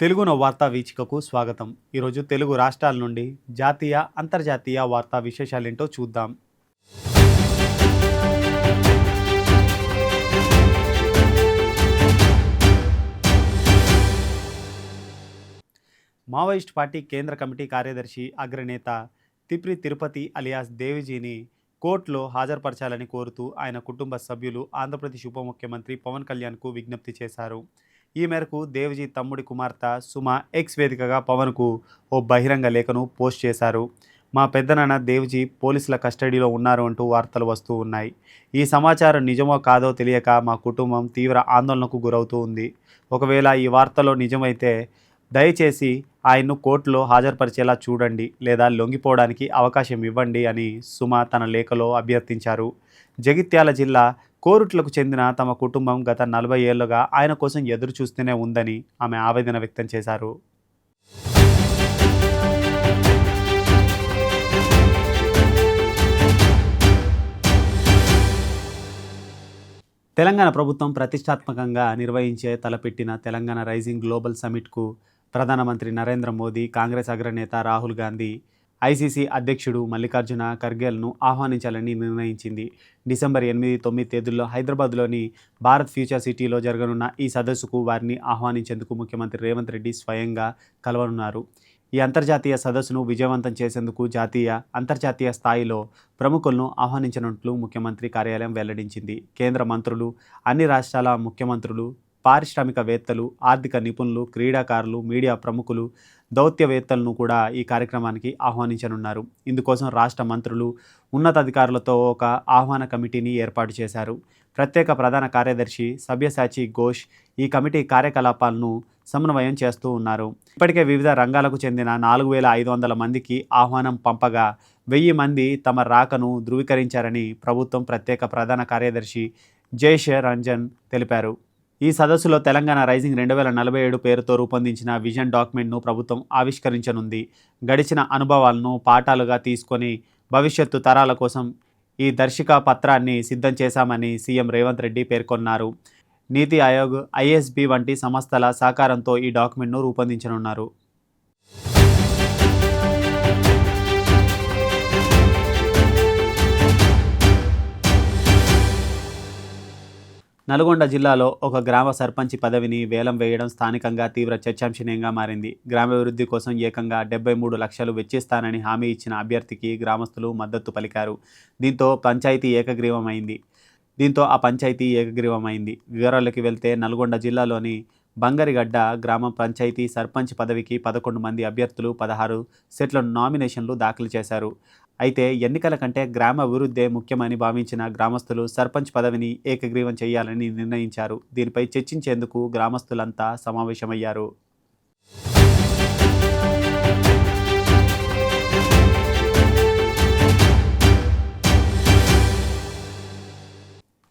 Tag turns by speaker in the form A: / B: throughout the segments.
A: తెలుగున వార్తా వీచికకు స్వాగతం. ఈరోజు తెలుగు రాష్ట్రాల నుండి జాతీయ అంతర్జాతీయ వార్తా విశేషాలేంటో చూద్దాం. మావోయిస్ట్ పార్టీ కేంద్ర కమిటీ కార్యదర్శి అగ్రనేత తిప్రి తిరుపతి అలియాస్ దేవిజీని కోర్టులో హాజరుపరచాలని కోరుతూ ఆయన కుటుంబ సభ్యులు ఆంధ్రప్రదేశ్ ఉప ముఖ్యమంత్రి పవన్ కళ్యాణ్కు విజ్ఞప్తి చేశారు. ఈ మేరకు దేవజీ తమ్ముడి కుమార్తె సుమ ఎక్స్ వేదికగా పవన్కు ఓ బహిరంగ లేఖను పోస్ట్ చేశారు. మా పెద్దనాన్న దేవ్జీ పోలీసుల కస్టడీలో ఉన్నారు అంటూ వార్తలు వస్తూ ఉన్నాయి. ఈ సమాచారం నిజమో కాదో తెలియక మా కుటుంబం తీవ్ర ఆందోళనకు గురవుతూ ఉంది. ఒకవేళ ఈ వార్తలో నిజమైతే దయచేసి ఆయన్ను కోర్టులో హాజరుపరిచేలా చూడండి లేదా లొంగిపోవడానికి అవకాశం ఇవ్వండి అని సుమ తన లేఖలో అభ్యర్థించారు. జగిత్యాల జిల్లా కోరుట్లకు చెందిన తమ కుటుంబం గత నలభై ఏళ్ళుగా ఆయన కోసం ఎదురు చూస్తూనే ఉందని ఆమె ఆవేదన వ్యక్తం చేశారు. తెలంగాణ ప్రభుత్వం ప్రతిష్టాత్మకంగా నిర్వహించే తలపెట్టిన తెలంగాణ రైజింగ్ గ్లోబల్ సమిట్కు ప్రధానమంత్రి నరేంద్ర మోదీ కాంగ్రెస్ అగ్రనేత రాహుల్ గాంధీ ఐసీసీ అధ్యక్షుడు మల్లికార్జున ఖర్గేల్ను ఆహ్వానించాలని నిర్ణయించింది. డిసెంబర్ ఎనిమిది తొమ్మిది తేదీల్లో హైదరాబాద్లోని భారత్ ఫ్యూచర్ సిటీలో జరగనున్న ఈ సదస్సుకు వారిని ఆహ్వానించేందుకు ముఖ్యమంత్రి రేవంత్ రెడ్డి స్వయంగా కలవనున్నారు. ఈ అంతర్జాతీయ సదస్సును విజయవంతం చేసేందుకు జాతీయ అంతర్జాతీయ స్థాయిలో ప్రముఖులను ఆహ్వానించినట్లు ముఖ్యమంత్రి కార్యాలయం వెల్లడించింది. కేంద్ర మంత్రులు అన్ని రాష్ట్రాల ముఖ్యమంత్రులు పారిశ్రామికవేత్తలు ఆర్థిక నిపుణులు క్రీడాకారులు మీడియా ప్రముఖులు దౌత్యవేత్తలను కూడా ఈ కార్యక్రమానికి ఆహ్వానించనున్నారు. ఇందుకోసం రాష్ట్ర మంత్రులు ఉన్నతాధికారులతో ఒక ఆహ్వాన కమిటీని ఏర్పాటు చేశారు. ప్రత్యేక ప్రధాన కార్యదర్శి సభ్యసాచి ఘోష్ ఈ కమిటీ కార్యకలాపాలను సమన్వయం చేస్తూ ఉన్నారు. ఇప్పటికే వివిధ రంగాలకు చెందిన నాలుగు వేల ఐదు వందల మందికి ఆహ్వానం పంపగా వెయ్యి మంది తమ రాకను ధృవీకరించారని ప్రభుత్వం ప్రత్యేక ప్రధాన కార్యదర్శి జైషే రంజన్ తెలిపారు. ఈ సదస్సులో తెలంగాణ రైజింగ్ రెండు వేల నలభై ఏడు పేరుతో రూపొందించిన విజన్ డాక్యుమెంట్ను ప్రభుత్వం ఆవిష్కరించనుంది. గడిచిన అనుభవాలను పాఠాలుగా తీసుకొని భవిష్యత్తు తరాల కోసం ఈ దర్శిక పత్రాన్ని సిద్ధం చేశామని సీఎం రేవంత్ రెడ్డి పేర్కొన్నారు. నీతి ఆయోగ్ ఐఎస్బి వంటి సంస్థల సహకారంతో ఈ డాక్యుమెంట్ను రూపొందించనున్నారు. నల్గొండ జిల్లాలో ఒక గ్రామ సర్పంచ్ పదవిని వేలం వేయడం స్థానికంగా తీవ్ర చర్చాంశనీయంగా మారింది. గ్రామాభివృద్ధి కోసం ఏకంగా డెబ్బై మూడు లక్షలు వెచ్చిస్తానని హామీ ఇచ్చిన అభ్యర్థికి గ్రామస్తులు మద్దతు పలికారు. దీంతో పంచాయతీ ఏకగ్రీవమైంది. దీంతో ఆ పంచాయతీ ఏకగ్రీవమైంది. వివరాల్లోకి వెళ్తే నల్గొండ జిల్లాలోని బంగరిగడ్డ గ్రామ పంచాయతీ సర్పంచ్ పదవికి పదకొండు మంది అభ్యర్థులు పదహారు సెట్ల నామినేషన్లు దాఖలు చేశారు. అయితే ఎన్నికల కంటే గ్రామ అభివృద్ధే ముఖ్యమని భావించిన గ్రామస్తులు సర్పంచ్ పదవిని ఏకగ్రీవం చేయాలని నిర్ణయించారు. దీనిపై చర్చించేందుకు గ్రామస్తులంతా సమావేశమయ్యారు.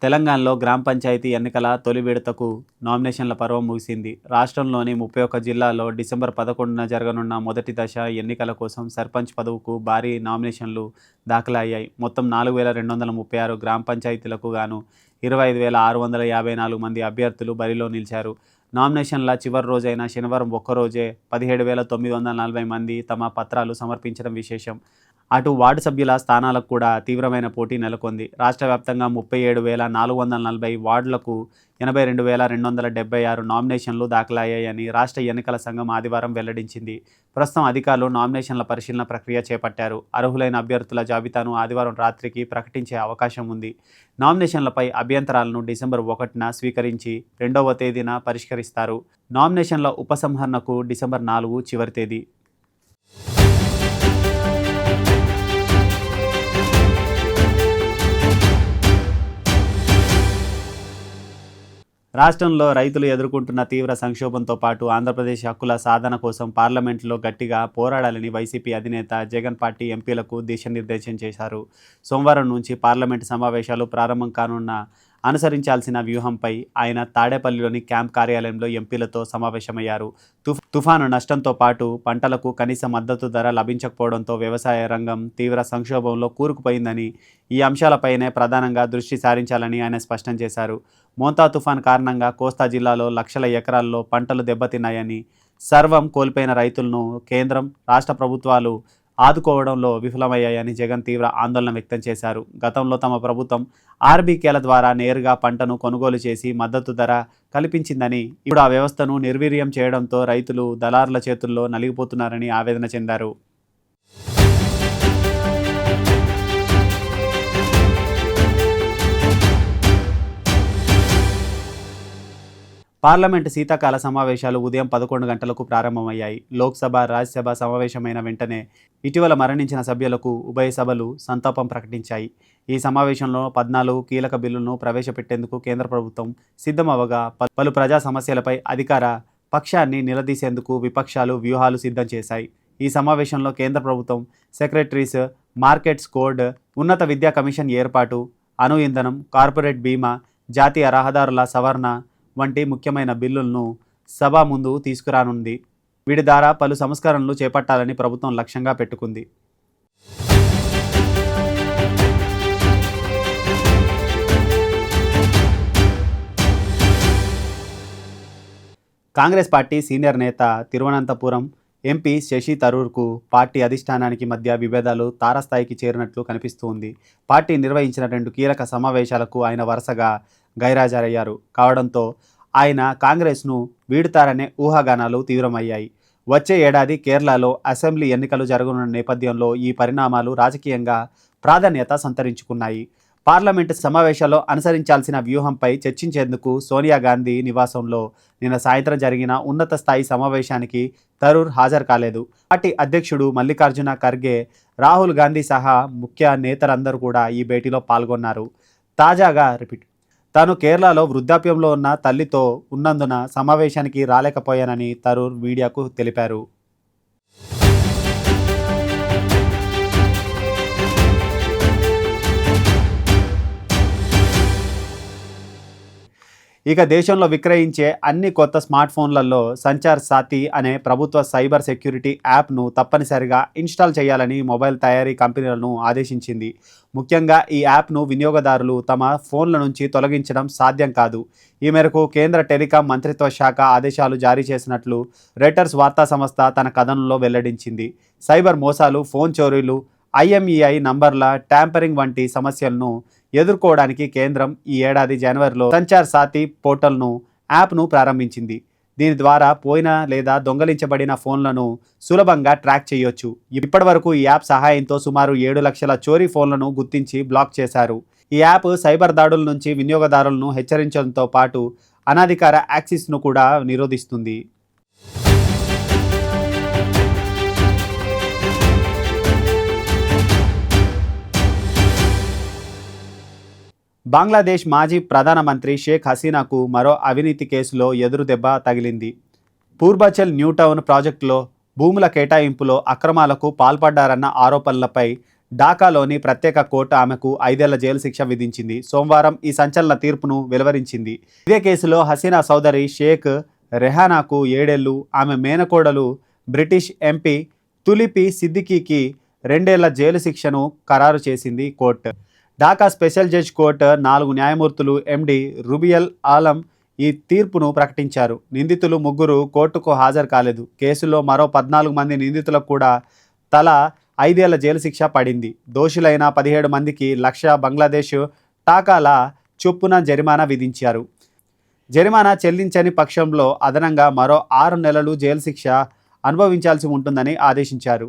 A: తెలంగాణలో గ్రామ పంచాయతీ ఎన్నికల తొలి విడతకు నామినేషన్ల పర్వం ముగిసింది. రాష్ట్రంలోని ముప్పై ఒక్క జిల్లాలో డిసెంబర్ పదకొండున జరగనున్న మొదటి దశ ఎన్నికల కోసం సర్పంచ్ పదవుకు భారీ నామినేషన్లు దాఖలయ్యాయి. మొత్తం నాలుగు వేల రెండు వందల ముప్పై ఆరు గ్రామ పంచాయతీలకు గాను ఇరవై ఐదు వేల ఆరు వందల యాభై నాలుగు మంది అభ్యర్థులు బరిలో నిలిచారు. నామినేషన్ల చివరి రోజైన శనివారం ఒక్కరోజే పదిహేడు వేల తొమ్మిది వందల నలభై మంది తమ పత్రాలు సమర్పించడం విశేషం. అటు వార్డు సభ్యుల స్థానాలకు కూడా తీవ్రమైన పోటీ నెలకొంది. రాష్ట్ర వ్యాప్తంగా ముప్పై ఏడు వేల నాలుగు వందల నలభై వార్డులకు ఎనభై రెండు వేల రెండు వందల డెబ్బై ఆరు నామినేషన్లు దాఖలయ్యాయని రాష్ట్ర ఎన్నికల సంఘం ఆదివారం వెల్లడించింది. ప్రస్తుతం అధికారులు నామినేషన్ల పరిశీలన ప్రక్రియ చేపట్టారు. అర్హులైన అభ్యర్థుల జాబితాను ఆదివారం రాత్రికి ప్రకటించే అవకాశం ఉంది. నామినేషన్లపై అభ్యంతరాలను డిసెంబర్ ఒకటిన స్వీకరించి రెండవ తేదీన పరిష్కరిస్తారు. నామినేషన్ల ఉపసంహరణకు డిసెంబర్ నాలుగు చివరి తేదీ. రాష్ట్రంలో రైతులు ఎదుర్కొంటున్న తీవ్ర సంక్షోభంతో పాటు ఆంధ్రప్రదేశ్ హక్కుల సాధన కోసం పార్లమెంట్లో గట్టిగా పోరాడాలని వైసీపీ అధినేత జగన్ పార్టీ ఎంపీలకు దిశానిర్దేశం చేశారు. సోమవారం నుంచి పార్లమెంటు సమావేశాలు ప్రారంభం కానున్న అనుసరించాల్సిన వ్యూహంపై ఆయన తాడేపల్లిలోని క్యాంప్ కార్యాలయంలో ఎంపీలతో సమావేశమయ్యారు. తుఫ్ తుఫాను నష్టంతో పాటు పంటలకు కనీస మద్దతు ధర లభించకపోవడంతో వ్యవసాయ రంగం తీవ్ర సంక్షోభంలో కూరుకుపోయిందని ఈ అంశాలపైనే ప్రధానంగా దృష్టి సారించాలని ఆయన స్పష్టం చేశారు. మోంతా తుఫాన్ కారణంగా కోస్తా జిల్లాలో లక్షల ఎకరాల్లో పంటలు దెబ్బతిన్నాయని సర్వం కోల్పోయిన రైతులను కేంద్రం రాష్ట్ర ప్రభుత్వాలు ఆదుకోవడంలో విఫలమయ్యాయని జగన్ తీవ్ర ఆందోళన వ్యక్తం చేశారు. గతంలో తమ ప్రభుత్వం ఆర్బీకేల ద్వారా నేరుగా పంటను కొనుగోలు చేసి మద్దతు ధర కల్పించిందని ఇప్పుడు ఆ వ్యవస్థను నిర్వీర్యం చేయడంతో రైతులు దళారుల చేతుల్లో నలిగిపోతున్నారని ఆవేదన చెందారు. పార్లమెంటు శీతాకాల సమావేశాలు ఉదయం పదకొండు గంటలకు ప్రారంభమయ్యాయి. లోక్సభ రాజ్యసభ సమావేశమైన వెంటనే ఇటీవల మరణించిన సభ్యులకు ఉభయ సభలు సంతాపం ప్రకటించాయి. ఈ సమావేశంలో పద్నాలుగు కీలక బిల్లులను ప్రవేశపెట్టేందుకు కేంద్ర ప్రభుత్వం సిద్ధమవగా పలు ప్రజా సమస్యలపై అధికార పక్షాన్ని నిలదీసేందుకు విపక్షాలు వ్యూహాలు సిద్ధం చేశాయి. ఈ సమావేశంలో కేంద్ర ప్రభుత్వం సెక్రటరీస్ మార్కెట్స్ కోడ్ ఉన్నత విద్యా కమిషన్ ఏర్పాటు అణు ఇంధనం కార్పొరేట్ బీమా జాతీయ రహదారుల సవరణ వంటి ముఖ్యమైన బిల్లులను సభ ముందు తీసుకురానుంది. వీటి ద్వారా పలు సంస్కరణలు చేపట్టాలని ప్రభుత్వం లక్ష్యంగా పెట్టుకుంది. కాంగ్రెస్ పార్టీ సీనియర్ నేత తిరువనంతపురం ఎంపీ శశి తరూర్కు పార్టీ అధిష్టానానికి మధ్య విభేదాలు తారస్థాయికి చేరినట్లు కనిపిస్తోంది పార్టీ నిర్వహించిన రెండు కీలక సమావేశాలకు ఆయన వరుసగా గైరాజరయ్యారు. కావడంతో ఆయన కాంగ్రెస్ను వీడుతారనే ఊహాగానాలు తీవ్రమయ్యాయి. వచ్చే ఏడాది కేరళలో అసెంబ్లీ ఎన్నికలు జరగనున్న నేపథ్యంలో ఈ పరిణామాలు రాజకీయంగా ప్రాధాన్యత సంతరించుకున్నాయి. పార్లమెంటు సమావేశాల్లో అనుసరించాల్సిన వ్యూహంపై చర్చించేందుకు సోనియా గాంధీ నివాసంలో నిన్న సాయంత్రం జరిగిన ఉన్నత స్థాయి సమావేశానికి తరూర్ హాజరు కాలేదు. పార్టీ అధ్యక్షుడు మల్లికార్జున ఖర్గే రాహుల్ గాంధీ సహా ముఖ్య నేతలందరూ కూడా ఈ భేటీలో పాల్గొన్నారు. తాజాగా రిపీట్ తాను కేరళలో వృద్ధాప్యంలో ఉన్న తల్లితో ఉన్నందున సమావేశానికి రాలేకపోయానని తరూర్ మీడియాకు తెలిపారు. ఇక దేశంలో విక్రయించే అన్ని కొత్త స్మార్ట్ ఫోన్లలో సంచార్ సాతి అనే ప్రభుత్వ సైబర్ సెక్యూరిటీ యాప్ను తప్పనిసరిగా ఇన్స్టాల్ చేయాలని మొబైల్ తయారీ కంపెనీలను ఆదేశించింది. ముఖ్యంగా ఈ యాప్ను వినియోగదారులు తమ ఫోన్ల నుంచి తొలగించడం సాధ్యం కాదు. ఈ మేరకు కేంద్ర టెలికాం మంత్రిత్వ శాఖ ఆదేశాలు జారీ చేసినట్లు రెటర్స్ వార్తా సంస్థ తన కథనంలో వెల్లడించింది. సైబర్ మోసాలు ఫోన్ చోరీలు ఐఎంఈఐ నంబర్ల ట్యాంపరింగ్ వంటి సమస్యలను ఎదుర్కోవడానికి కేంద్రం ఈ ఏడాది జనవరిలో సంచార్ సాతి పోర్టల్ను యాప్ను ప్రారంభించింది. దీని ద్వారా పోయిన లేదా దొంగలించబడిన ఫోన్లను సులభంగా ట్రాక్ చేయొచ్చు. ఇప్పటి వరకు ఈ యాప్ సహాయంతో సుమారు ఏడు లక్షల చోరీ ఫోన్లను గుర్తించి బ్లాక్ చేశారు. ఈ యాప్ సైబర్ దాడుల నుంచి వినియోగదారులను హెచ్చరించడంతో పాటు అనాధికార యాక్సిస్ను కూడా నిరోధిస్తుంది. బంగ్లాదేశ్ మాజీ ప్రధానమంత్రి షేక్ హసీనాకు మరో అవినీతి కేసులో ఎదురుదెబ్బ తగిలింది. పూర్బాచల్ న్యూ టౌన్ ప్రాజెక్టులో భూముల కేటాయింపులో అక్రమాలకు పాల్పడ్డారన్న ఆరోపణలపై ఢాకాలోని ప్రత్యేక కోర్టు ఆమెకు ఐదేళ్ళ జైలు శిక్ష విధించింది. సోమవారం ఈ సంచలన తీర్పును వెలువరించింది. ఇదే కేసులో హసీనా సోదరి షేక్ రెహానాకు ఏడేళ్ళు ఆమె మేనకోడలు బ్రిటిష్ ఎంపీ తులిపి సిద్దికీకి రెండేళ్ళ జైలు శిక్షను ఖరారు చేసింది court. Dhaka special judge court నాలుగు న్యాయమూర్తులు ఎండి రుబియల్ ఆలం ఈ తీర్పును ప్రకటించారు. నిందితులు ముగ్గురు కోర్టుకు హాజరు కాలేదు. కేసులో మరో పద్నాలుగు మంది నిందితులకు కూడా తల ఐదేళ్ళ జైలు శిక్ష పడింది. దోషులైన పదిహేడు మందికి లక్ష బంగ్లాదేశ్ టాకాల చొప్పున జరిమానా విధించారు. జరిమానా చెల్లించని పక్షంలో అదనంగా మరో ఆరు నెలలు జైలు శిక్ష అనుభవించాల్సి ఉంటుందని ఆదేశించారు.